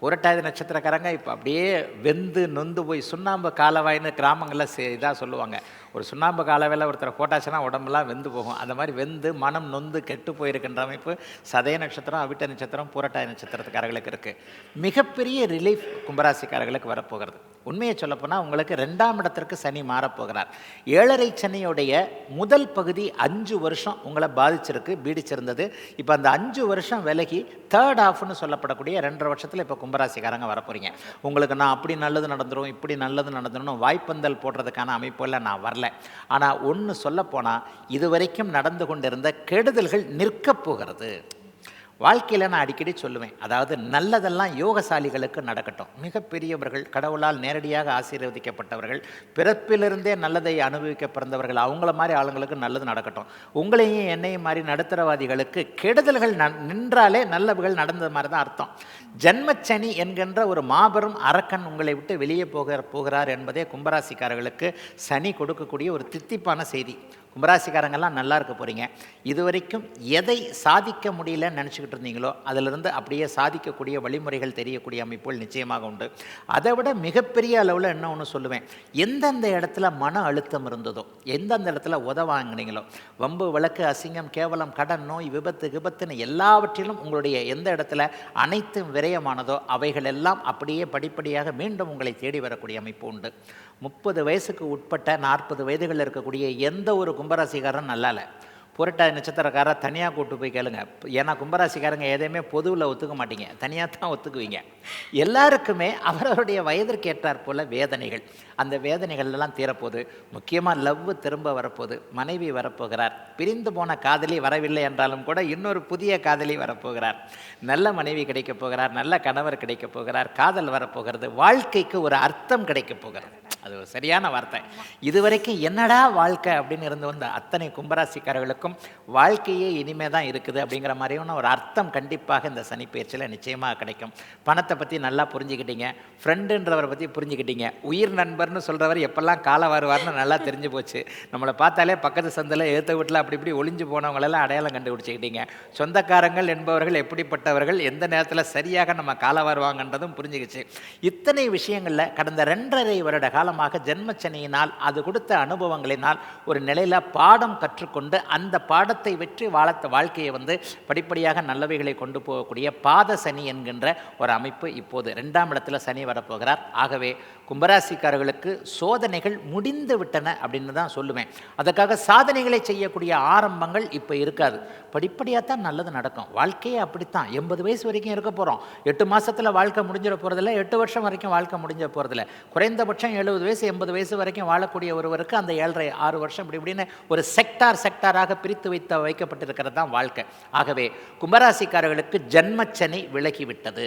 பூரட்டாதி நட்சத்திரக்காரங்க இப்போ அப்படியே வெந்து நொந்து போய் சுண்ணாம்பு காலவாயின்னு கிராமங்களில் இதாக சொல்லுவாங்க. ஒரு சுண்ணாம்பு காலவில் ஒருத்தரை போட்டாச்சுன்னா உடம்புலாம் வெந்து போகும். அந்த மாதிரி வெந்து மனம் நொந்து கெட்டு போயிருக்கின்ற அமைப்பு சதய நட்சத்திரம் அவிட்ட நட்சத்திரம் பூரட்டாதி நட்சத்திரத்துக்காரர்களுக்கு இருக்குது மிகப்பெரிய ரிலீஃப் கும்பராசிக்காரர்களுக்கு வரப்போகிறது. உண்மையை சொல்லப்போனால் உங்களுக்கு ரெண்டாம் இடத்திற்கு சனி மாறப்போகிறார். ஏழரை சனியுடைய முதல் பகுதி அஞ்சு வருஷம் உங்களை பாதிச்சிருக்கு பீடிச்சிருந்தது. இப்போ அந்த அஞ்சு வருஷம் விலகி தேர்ட் ஆஃப்னு சொல்லப்படக்கூடிய ரெண்டரை வருஷத்தில் இப்போ கும்பராசிக்காரங்க வரப்போறீங்க. உங்களுக்கு நான் அப்படி நல்லது நடந்துரும் இப்படி நல்லது நடந்துடும் வாய்ப்பந்தல் போடுறதுக்கான அமைப்புகளில் நான் வரல. ஆனால் ஒன்று சொல்லப்போனால் இதுவரைக்கும் நடந்து கொண்டிருந்த கெடுதல்கள் நிற்கப் போகிறது. வாழ்க்கையில் நான் அடிக்கடி சொல்லுவேன். அதாவது நல்லதெல்லாம் யோகசாலிகளுக்கு நடக்கட்டும். மிகப்பெரியவர்கள் கடவுளால் நேரடியாக ஆசீர்வதிக்கப்பட்டவர்கள் பிறப்பிலிருந்தே நல்லதை அனுபவிக்க பிறந்தவர்கள் அவங்கள மாதிரி ஆளுங்களுக்கு நல்லது நடக்கட்டும். உங்களையும் என்னையும் மாதிரி நடுத்தரவாதிகளுக்கு கெடுதல்கள் ந- நின்றாலே நல்லவுகள் நடந்த மாதிரி தான் அர்த்தம். ஜன்மச்சனி என்கின்ற ஒரு மாபெரும் அரக்கன் உங்களை விட்டு வெளியே போக போகிறார் என்பதே கும்பராசிக்காரர்களுக்கு சனி கொடுக்கக்கூடிய ஒரு தித்திப்பான செய்தி. கும்பராசிக்காரங்கெல்லாம் நல்லா இருக்க போகிறீங்க இது வரைக்கும் எதை சாதிக்க முடியலன்னு நினச்சிக்கிட்டு இருந்தீங்களோ அதிலிருந்து அப்படியே சாதிக்கக்கூடிய வழிமுறைகள் தெரியக்கூடிய அமைப்புகள் நிச்சயமாக உண்டு. அதை விட மிகப்பெரிய அளவில் என்ன ஒன்று சொல்லுவேன்? எந்தெந்த இடத்துல மன அழுத்தம் இருந்ததோ எந்தெந்த இடத்துல உத வாங்கினீங்களோ வம்பு வழக்கு அசிங்கம் கேவலம் கடன் நோய் விபத்து விபத்துன்னு எல்லாவற்றிலும் உங்களுடைய எந்த இடத்துல அனைத்தும் விரயமானதோ அவைகள் எல்லாம் அப்படியே படிப்படியாக மீண்டும் உங்களை தேடி வரக்கூடிய அமைப்பு உண்டு. முப்பது வயசுக்கு உட்பட்ட நாற்பது வயதுகளில் இருக்கக்கூடிய எந்த ஒரு கும்பராசிக்காரன் நல்லால புரட்டாதி நட்சத்திரக்காரா தனியாக கூப்பிட்டு போய் கேளுங்க. ஏன்னா கும்பராசிக்காரங்க எதையுமே பொதுவில் ஒத்துக்க மாட்டீங்க. தனியாக தான் ஒத்துக்குவீங்க. எல்லாருக்குமே அவரவருடைய வயதிற்கு ஏற்றாற் போல வேதனைகள். அந்த வேதனைகள்லாம் தீரப்போகுது முக்கியமாக லவ் திரும்ப வரப்போகுது மனைவி வரப்போகிறார். பிரிந்து போன காதலி வரவில்லை என்றாலும் கூட இன்னொரு புதிய காதலி வரப்போகிறார். நல்ல மனைவி கிடைக்கப் போகிறார். நல்ல கணவர் கிடைக்கப் போகிறார். காதல் வரப்போகிறது. வாழ்க்கைக்கு ஒரு அர்த்தம் கிடைக்கப் போகிறது. அது ஒரு சரியான வார்த்தை. இதுவரைக்கும் என்னடா வாழ்க்கை அப்படின்னு இருந்து வந்த அத்தனை கும்பராசிக்காரர்களுக்கும் வாழ்க்கையே இனிமே தான் இருக்குது அப்படிங்கிற மாதிரியான ஒரு அர்த்தம் கண்டிப்பாக இந்த சனி பயிற்சியில் நிச்சயமாக கிடைக்கும். பணத்தை பற்றி நல்லா புரிஞ்சுக்கிட்டீங்க. ஃப்ரெண்டுன்றவரை பற்றி புரிஞ்சுக்கிட்டீங்க. உயிர் நண்பர்னு சொல்கிறவர் எப்பெல்லாம் காலை வருவார்னு நல்லா தெரிஞ்சு போச்சு. நம்மளை பார்த்தாலே பக்கத்து சந்தில் எழுத்த வீட்டில் அப்படி இப்படி ஒளிஞ்சு போனவங்களெல்லாம் அடையாளம் கண்டுபிடிச்சிக்கிட்டீங்க. சொந்தக்காரங்கள் என்பவர்கள் எப்படிப்பட்டவர்கள் எந்த நேரத்தில் சரியாக நம்ம காலை வருவாங்கன்றதும் புரிஞ்சுக்கிச்சு. இத்தனை விஷயங்களில் கடந்த ரெண்டரை வருட காலம் காரணமாக ஜென்மச்சனையினால் அது கொடுத்த அனுபவங்களினால் ஒரு நிலையில் பாடம் கற்றுக்கொண்டு அந்த பாடத்தை வெற்றி வாழத்த வாழ்க்கையை வந்து படிப்படியாக நல்லவைகளை கொண்டு போகக்கூடிய பாத சனி என்கின்ற ஒரு அமைப்பு இப்போது ரெண்டாம் இடத்துல சனி வரப்போகிறார். ஆகவே கும்பராசிக்காரர்களுக்கு சோதனைகள் முடிந்து விட்டன அப்படின்னு தான் சொல்லுவேன். அதற்காக சாதனைகளை செய்யக்கூடிய ஆரம்பங்கள் இப்போ இருக்காது. படிப்படியாக தான் நல்லது நடக்கும். வாழ்க்கையே அப்படித்தான். எண்பது வயசு வரைக்கும் இருக்க போகிறோம் எட்டு மாசத்துல வாழ்க்கை முடிஞ்சிட போகிறதில்ல எட்டு வருஷம் வரைக்கும் வாழ்க்கை முடிஞ்ச போகிறதில்ல குறைந்தபட்சம் எழுபது வயசு எண்பது வயசு வரைக்கும் வாழக்கூடிய ஒருவருக்கு அந்த ஏழரை ஆறு வருஷம் இப்படி இப்படின்னு ஒரு செக்டார் செக்டாராக பிரித்து வைத்த வைக்கப்பட்டிருக்கிறது தான் வாழ்க்கை. ஆகவே கும்பராசிக்காரர்களுக்கு ஜன்மச்சனி விலகிவிட்டது.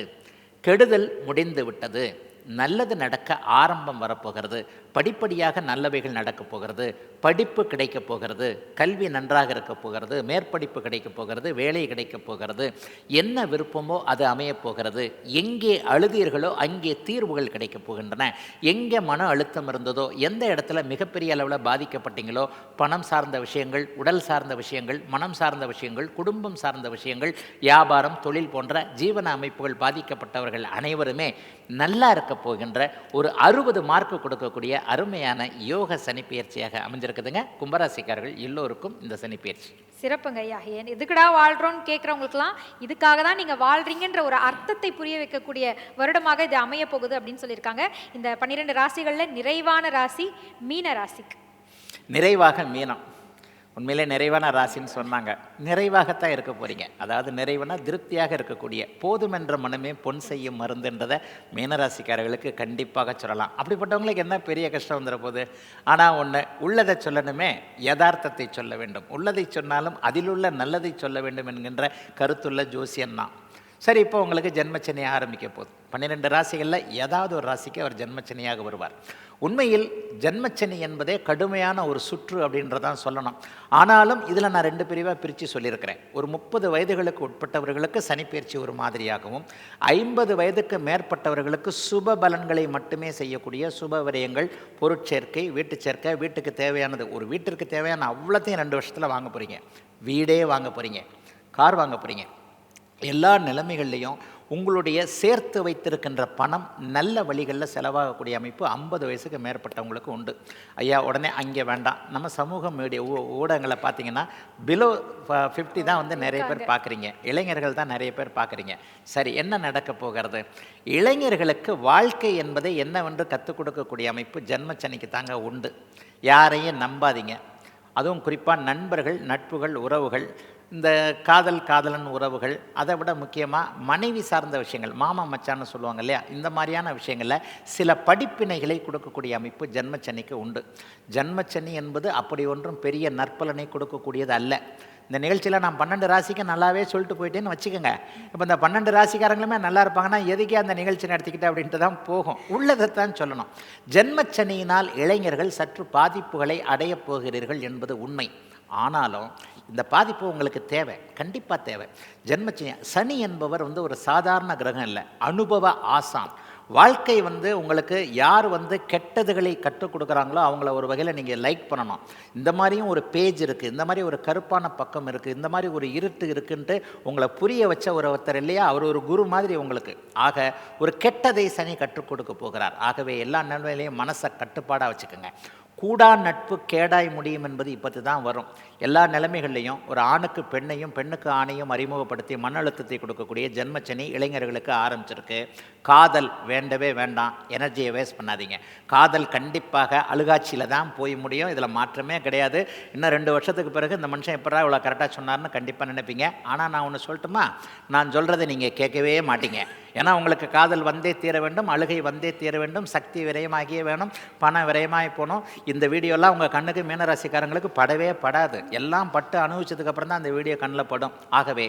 கெடுதல் முடிந்து விட்டது நல்லது நடக்க ஆரம்பம் வரப்போகிறது. படிப்படியாக நல்லவைகள் நடக்கப் போகிறது. படிப்பு கிடைக்கப் போகிறது. கல்வி நன்றாக இருக்கப் போகிறது. மேற்படிப்பு கிடைக்கப் போகிறது. வேலை கிடைக்கப் போகிறது. என்ன விருப்பமோ அது அமையப் போகிறது. எங்கே அழுதீர்களோ அங்கே தீர்வுகள் கிடைக்கப் போகின்றன. எங்கே மன அழுத்தம் இருந்ததோ எந்த இடத்துல மிகப்பெரிய அளவில் பாதிக்கப்பட்டீங்களோ பணம் சார்ந்த விஷயங்கள் உடல் சார்ந்த விஷயங்கள் மனம் சார்ந்த விஷயங்கள் குடும்பம் சார்ந்த விஷயங்கள் வியாபாரம் தொழில் போன்ற ஜீவன அமைப்புகள் பாதிக்கப்பட்டவர்கள் அனைவருமே நல்லா இருக்க போகின்ற ஒரு அறுபது மார்க்கு கொடுக்கக்கூடிய அருமையான யோக சனிப்பெயர்ச்சியாக அமைஞ்சிருக்குதுங்க. கும்பராசிக்காரர்கள் எல்லோருக்கும் இந்த சனிப்பெயர்ச்சி. சிறப்புங்க ஐயா. ஏன் எதுக்குடா வாழ்றோம்னு கேட்குறவங்களுக்குலாம் இதுக்காக தான் நீங்கள் வாழ்றீங்கன்ற ஒரு அர்த்தத்தை புரிய வைக்கக்கூடிய வருடமாக இது அமைய போகுது அப்படின்னு சொல்லியிருக்காங்க. இந்த பன்னிரெண்டு ராசிகளில் நிறைவான ராசி மீன ராசிக்கு. நிறைவாக மீனம். உண்மையிலே நிறைவான ராசின்னு சொன்னாங்க. நிறைவாகத்தான் இருக்க போகிறீங்க அதாவது நிறைவுனா திருப்தியாக இருக்கக்கூடிய போதுமென்ற மனமே பொன் செய்யும் மருந்துன்றதை மீனராசிக்காரர்களுக்கு கண்டிப்பாக சொல்லலாம். அப்படிப்பட்டவங்களுக்கு என்ன பெரிய கஷ்டம் வந்துட போகுது ஆனால் ஒன்று உள்ளதை சொல்லணுமே யதார்த்தத்தை சொல்ல வேண்டும். உள்ளதை சொன்னாலும் அதிலுள்ள நல்லதை சொல்ல வேண்டும் என்கின்ற கருத்துள்ள ஜோசியன் தான் சரி இப்போ உங்களுக்கு ஜென்மச்சனி ஆரம்பிக்க போகுது. பன்னிரெண்டு ராசிகளில் ஏதாவது ஒரு ராசிக்கு அவர் ஜென்மச்சனியாக வருவார். உண்மையில் ஜென்மச்சனி என்பதே கடுமையான ஒரு சுற்று அப்படின்றதான் சொல்லணும். ஆனாலும் இதில் நான் ரெண்டு பிரிவாக பிரித்து சொல்லியிருக்கிறேன். ஒரு முப்பது வயதுகளுக்கு உட்பட்டவர்களுக்கு சனிப்பயிற்சி ஒரு மாதிரியாகவும் ஐம்பது வயதுக்கு மேற்பட்டவர்களுக்கு சுப பலன்களை மட்டுமே செய்யக்கூடிய சுப விரயங்கள் பொருட்சேர்க்கை வீட்டு சேர்க்கை வீட்டுக்கு தேவையானது. ஒரு வீட்டிற்கு தேவையான அவ்வளோத்தையும் ரெண்டு வருஷத்தில் வாங்க போகிறீங்க வீடே வாங்க போகிறீங்க கார் வாங்க போகிறீங்க எல்லா நிலைமைகள்லையும் உங்களுடைய சேர்த்து வைத்திருக்கின்ற பணம் நல்ல வழிகளில் செலவாகக்கூடிய அமைப்பு ஐம்பது வயசுக்கு மேற்பட்டவங்களுக்கு உண்டு. ஐயா உடனே அங்கே வேண்டாம். நம்ம சமூக மீடியா ஊ ஊடகங்களை பார்த்தீங்கன்னா பிலோ ஃபிஃப்டி தான் வந்து நிறைய பேர் பார்க்குறீங்க. இளைஞர்கள் தான் நிறைய பேர் பார்க்குறீங்க. சரி என்ன நடக்க போகிறது? இளைஞர்களுக்கு வாழ்க்கை என்பதை என்னவென்று கற்றுக் கொடுக்கக்கூடிய அமைப்பு ஜென்மச்சனிக்கு தாங்க உண்டு. யாரையும் நம்பாதீங்க. அதுவும் குறிப்பாக நண்பர்கள் நட்புகள் உறவுகள் இந்த காதல் காதலன் உறவுகள் அதை விட முக்கியமாக மனைவி சார்ந்த விஷயங்கள் மாமா மச்சான்னு சொல்லுவாங்க இல்லையா? இந்த மாதிரியான விஷயங்களில் சில படிப்பினைகளை கொடுக்கக்கூடிய அமைப்பு ஜென்மச்சனிக்கு உண்டு. ஜென்மச்சனி என்பது அப்படி ஒன்றும் பெரிய நற்பலனை கொடுக்கக்கூடியது அல்ல. இந்த நிகழ்ச்சியில் நான் பன்னெண்டு ராசிக்கு நல்லாவே சொல்லிட்டு போயிட்டேன்னு வச்சுக்கோங்க. இப்போ இந்த பன்னெண்டு ராசிக்காரங்களுமே நல்லா இருப்பாங்கன்னா எதுக்கே அந்த நிகழ்ச்சி நடத்திக்கிட்டு அப்படின்ட்டு தான் போகும். உள்ளதை தான் சொல்லணும். ஜென்மச்சனியினால் இளைஞர்கள் சற்று பாதிப்புகளை அடையப் போகிறீர்கள் என்பது உண்மை. ஆனாலும் இந்த பாதிப்பு உங்களுக்கு தேவை கண்டிப்பாக தேவை. ஜென்மச்சயம் சனி என்பவர் வந்து ஒரு சாதாரண கிரகம் இல்லை அனுபவ ஆசான். வாழ்க்கை வந்து உங்களுக்கு யார் வந்து கெட்டதுகளை கற்றுக் கொடுக்குறாங்களோ அவங்கள ஒரு வகையில் நீங்கள் லைக் பண்ணணும். இந்த மாதிரியும் ஒரு பேஜ் இருக்குது இந்த மாதிரி ஒரு கருப்பான பக்கம் இருக்குது இந்த மாதிரி ஒரு இருட்டு இருக்குன்ட்டு உங்களை புரிய வச்ச ஒரு ஒருத்தர் இல்லையா அவர் ஒரு குரு மாதிரி உங்களுக்கு. ஆக ஒரு கெட்டதை சனி கற்றுக் கொடுக்க போகிறார். ஆகவே எல்லா நிலையிலையும் மனசை கட்டுப்பாடாக வச்சுக்கோங்க. கூடா நட்பு கேடாய் முடியும் என்பது இப்போது தான் வரும். எல்லா நிலைமைகள்லையும் ஒரு ஆணுக்கு பெண்ணையும் பெண்ணுக்கு ஆணையும் அறிமுகப்படுத்தி மன அழுத்தத்தை கொடுக்கக்கூடிய ஜென்மச்சனி இளைஞர்களுக்கு ஆரம்பிச்சிருக்கு. காதல் வேண்டவே வேண்டாம். எனர்ஜியை வேஸ்ட் பண்ணாதீங்க. காதல் கண்டிப்பாக அழுகாட்சியில் தான் போய் முடியும். இதில் மாற்றமே கிடையாது. இன்னும் ரெண்டு வருஷத்துக்கு பிறகு இந்த மனுஷன் எப்படா இவ்வளோ கரெக்டாக சொன்னார்னு கண்டிப்பாக நினைப்பீங்க. ஆனால் நான் ஒன்று சொல்லட்டுமா? நான் சொல்கிறத நீங்கள் கேட்கவே மாட்டீங்க. ஏன்னா உங்களுக்கு காதல் வந்தே தீர வேண்டும் அழுகை வந்தே தீர வேண்டும் சக்தி விரயமாகியே வேணும் பணம் விரயமாகி போகணும். இந்த வீடியோலாம் உங்கள் கண்ணுக்கு மீனராசிக்காரங்களுக்கு படவே படாது. எல்லாம் பட்டு அனுபவிச்சதுக்கப்புறம் தான் அந்த வீடியோ கண்ணில் படும். ஆகவே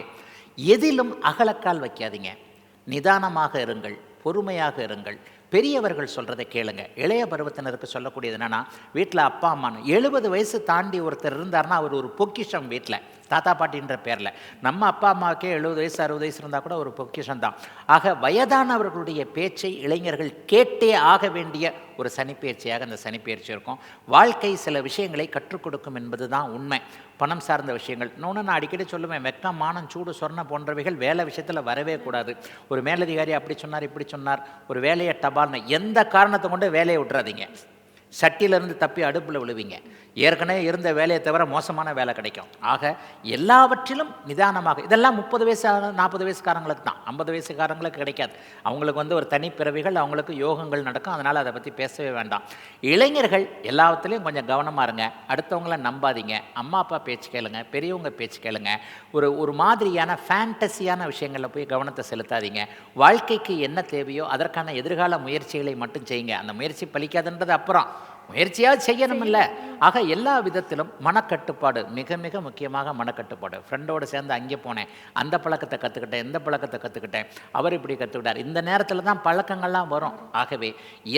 எதிலும் அகலக்கால் வைக்காதீங்க. நிதானமாக இருங்கள் பொறுமையாக இருங்கள். பெரியவர்கள் சொல்கிறத கேளுங்க. இளைய பருவத்தினருக்கு சொல்லக்கூடியது என்னென்னா வீட்டில் அப்பா அம்மான்னு எழுபது வயசு தாண்டி ஒருத்தர் இருந்தார்னா அவர் ஒரு பொக்கிஷம் வீட்டில் தாத்தா பாட்டின்ற பேரில். நம்ம அப்பா அம்மாவுக்கே எழுபது வயசு அறுபது வயசு இருந்தால் கூட ஒரு பொக்கிஷம் தான். ஆக வயதானவர்களுடைய பேச்சை இளைஞர்கள் கேட்டே ஆக வேண்டிய ஒரு சனிப்பெயர்ச்சியாக அந்த சனிப்பெயர்ச்சி இருக்கும். வாழ்க்கை சில விஷயங்களை கற்றுக் கொடுக்கும் என்பது தான் உண்மை. பணம் சார்ந்த விஷயங்கள். இன்னொன்று நான் அடிக்கடி சொல்லுவேன் வெக்கம் மானம் சூடு சொர்ண போன்றவைகள் வேலை விஷயத்தில் வரவே கூடாது. ஒரு மேலதிகாரி அப்படி சொன்னார் இப்படி சொன்னார். ஒரு வேலையை டபால்னு எந்த காரணத்தை கொண்டு வேலையை விட்டுறாதீங்க? சட்டியிலேருந்து தப்பி அடுப்பில் விழுவீங்க. ஏற்கனவே இருந்த வேலையை தவிர மோசமான வேலை கிடைக்கும். ஆக எல்லாவற்றிலும் நிதானமாக இதெல்லாம் முப்பது வயசு நாற்பது வயசுக்காரங்களுக்கு தான். ஐம்பது வயசுக்காரங்களுக்கு கிடைக்காது. அவங்களுக்கு வந்து ஒரு தனிப்பிறவிகள் அவங்களுக்கு யோகங்கள் நடக்கும். அதனால் அதை பற்றி பேசவே வேண்டாம். இளைஞர்கள் எல்லாத்துலேயும் கொஞ்சம் கவனமாக இருங்க. அடுத்தவங்கள நம்பாதீங்க. அம்மா அப்பா பேச்சு கேளுங்க. பெரியவங்க பேச்சு கேளுங்க. ஒரு ஒரு மாதிரியான ஃபேண்டசியான விஷயங்களில் போய் கவனத்தை செலுத்தாதீங்க. வாழ்க்கைக்கு என்ன தேவையோ அதற்கான எதிர்கால முயற்சிகளை மட்டும் செய்யுங்க. அந்த முயற்சி பலிக்காதுன்றது அப்புறம். முயற்சியாக செய்யணும். இல்லை ஆக எல்லா விதத்திலும் மனக்கட்டுப்பாடு மிக மிக முக்கியமாக மனக்கட்டுப்பாடு. ஃப்ரெண்டோடு சேர்ந்து அங்கே போனேன். அந்த பழக்கத்தை கற்றுக்கிட்டேன் இந்த பழக்கத்தை கற்றுக்கிட்டேன் அவர் இப்படி கற்றுக்கிட்டார் இந்த நேரத்தில் தான் பழக்கங்கள்லாம் வரும். ஆகவே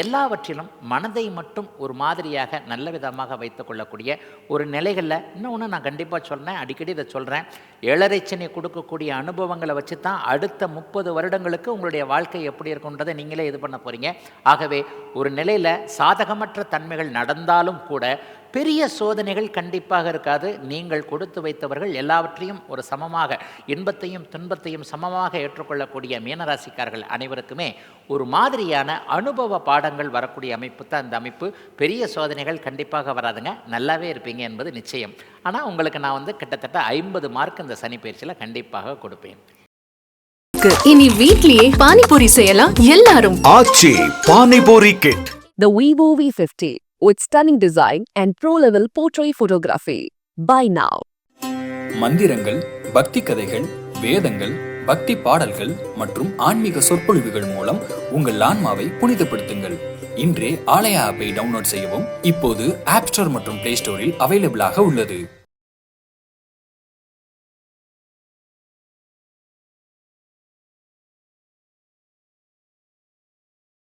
எல்லாவற்றிலும் மனதை மட்டும் ஒரு மாதிரியாக நல்ல விதமாக வைத்துக்கொள்ளக்கூடிய ஒரு நிலைகளில் இன்னொன்று நான் கண்டிப்பாக சொல்கிறேன் அடிக்கடி இதை சொல்கிறேன் ஏழரைச்சனை கொடுக்கக்கூடிய அனுபவங்களை வச்சு தான் அடுத்த முப்பது வருடங்களுக்கு உங்களுடைய வாழ்க்கை எப்படி இருக்குன்றதை நீங்களே இது பண்ண போகிறீங்க ஆகவே ஒரு நிலையில் சாதகமற்ற தன்மைகள் நடந்தாலும் கூட பெரிய சோதனைகள் கண்டிப்பாக இருக்காது. நீங்கள் கொடுத்து வைத்தவர்கள் எல்லாவற்றையும் ஒரு சமமாக இன்பத்தையும் துன்பத்தையும் சமமாக ஏற்றுக்கொள்ளக்கூடிய மீனராசிக்காரர்கள் அனைவருக்குமே ஒரு மாதிரியான அனுபவ பாடங்கள் வரக்கூடிய அமைப்பு தான் இந்த அமைப்பு. பெரிய சோதனைகள் கண்டிப்பாக வராதுங்க. நல்லாவே இருப்பீங்க என்பது நிச்சயம். ஆனால் உங்களுக்கு நான் வந்து கிட்டத்தட்ட ஐம்பது மார்க் இந்த சனி பயிற்சியில் கண்டிப்பாக கொடுப்பேன். இனி வீட்லயே பானிபூரி செய்யலாம். எல்லாரும் Aachi panipuri kit The Vivo V50 with stunning design and pro-level portrait photography. Buy now. மந்திரங்கள் பக்தி கதைகள் வேதங்கள் பக்தி பாடல்கள் மற்றும் ஆன்மீக சொற்பொழிவுகள் மூலம் உங்கள் ஆன்மாவை புனிதப்படுத்துங்கள் இன்றே ஆலயா ஆப்பை டவுன்லோட் செய்யவும் இப்போது ஆப் ஸ்டோர் மற்றும் பிளே ஸ்டோரில் அவைலபிளாக உள்ளது